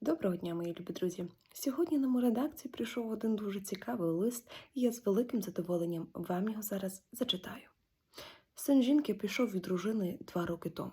Доброго дня, мої любі друзі! Сьогодні на мою редакцію прийшов один дуже цікавий лист, і я з великим задоволенням вам його зараз зачитаю. Син жінки пішов від дружини два роки тому.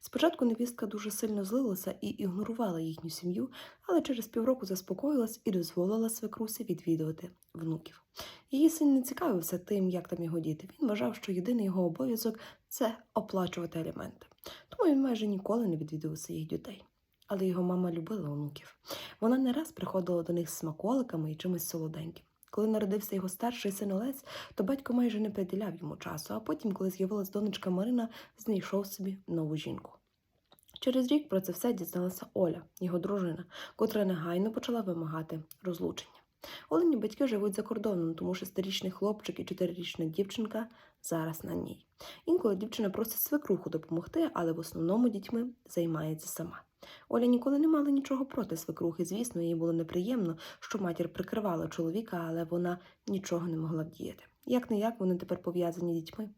Спочатку невістка дуже сильно злилася і ігнорувала їхню сім'ю, але через півроку заспокоїлась і дозволила свекрусі відвідувати внуків. Її син не цікавився тим, як там його діти. Він вважав, що єдиний його обов'язок це оплачувати аліменти. Тому він майже ніколи не відвідував своїх дітей але його мама любила онуків. Вона не раз приходила до них з смаколиками і чимось солоденьким. Коли народився його старший син Олесь, то батько майже не приділяв йому часу, а потім, коли з'явилась донечка Марина, знайшов собі нову жінку. Через рік про це все дізналася Оля, його дружина, котра негайно почала вимагати розлучення. Олені батьки живуть за кордоном, тому шестирічний хлопчик і чотирирічна дівчинка зараз на ній. Інколи дівчина просить свекруху допомогти, але в основному дітьми займається сама. Оля ніколи не мала нічого проти свекрухи. Звісно, їй було неприємно, що матір прикривала чоловіка, але вона нічого не могла вдіяти. Як не як вони тепер пов'язані дітьми.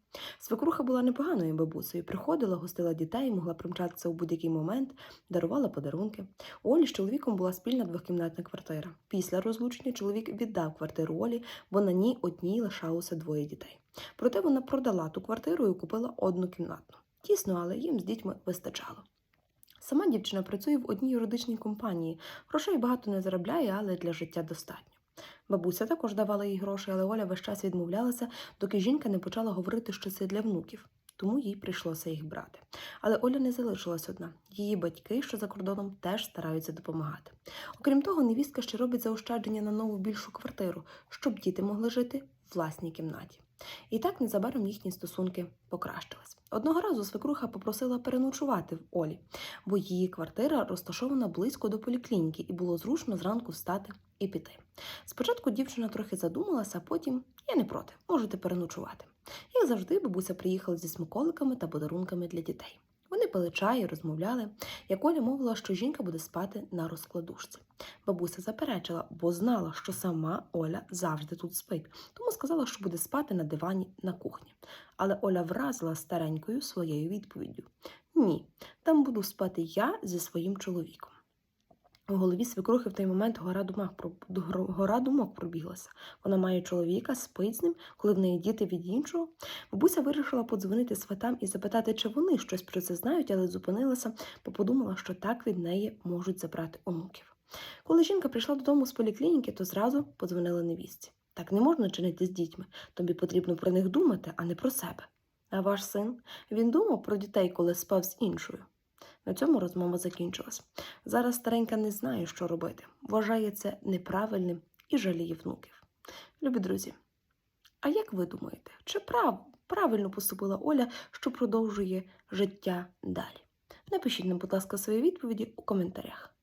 Свекруха була непоганою бабусею, приходила, гостила дітей, могла примчатися у будь-який момент, дарувала подарунки. У Олі з чоловіком була спільна двохкімнатна квартира. Після розлучення чоловік віддав квартиру Олі, бо на ній одній лишалося двоє дітей. Проте вона продала ту квартиру і купила однокімнатну. Тісно, але їм з дітьми вистачало. Сама дівчина працює в одній юридичній компанії. Грошей багато не заробляє, але для життя достатньо. Бабуся також давала їй гроші, але Оля весь час відмовлялася, доки жінка не почала говорити, що це для внуків, тому їй прийшлося їх брати. Але Оля не залишилась одна. Її батьки, що за кордоном, теж стараються допомагати. Окрім того, невістка ще робить заощадження на нову більшу квартиру, щоб діти могли жити власній кімнаті. І так незабаром їхні стосунки покращились. Одного разу свекруха попросила переночувати в Олі, бо її квартира розташована близько до поліклініки, і було зручно зранку встати і піти. Спочатку дівчина трохи задумалася, а потім я не проти, можете переночувати. Як завжди, бабуся приїхала зі смаколиками та подарунками для дітей. Пили чай розмовляли, як Оля мовила, що жінка буде спати на розкладушці. Бабуся заперечила, бо знала, що сама Оля завжди тут спить, тому сказала, що буде спати на дивані на кухні. Але Оля вразила старенькою своєю відповіддю: Ні, там буду спати я зі своїм чоловіком. У голові свекрухи в той момент гора думок, гора думок пробіглася. Вона має чоловіка, спить з ним, коли в неї діти від іншого. Бабуся вирішила подзвонити сватам і запитати, чи вони щось про це знають, але зупинилася, бо подумала, що так від неї можуть забрати онуків. Коли жінка прийшла додому з поліклініки, то зразу подзвонила невістці. Так не можна чинити з дітьми. Тобі потрібно про них думати, а не про себе. А ваш син він думав про дітей, коли спав з іншою. На цьому розмова закінчилась. Зараз старенька не знає, що робити. Вважає це неправильним і жаліє внуків. Любі друзі, а як ви думаєте, чи прав, правильно поступила Оля, що продовжує життя далі? Напишіть нам, будь ласка, свої відповіді у коментарях.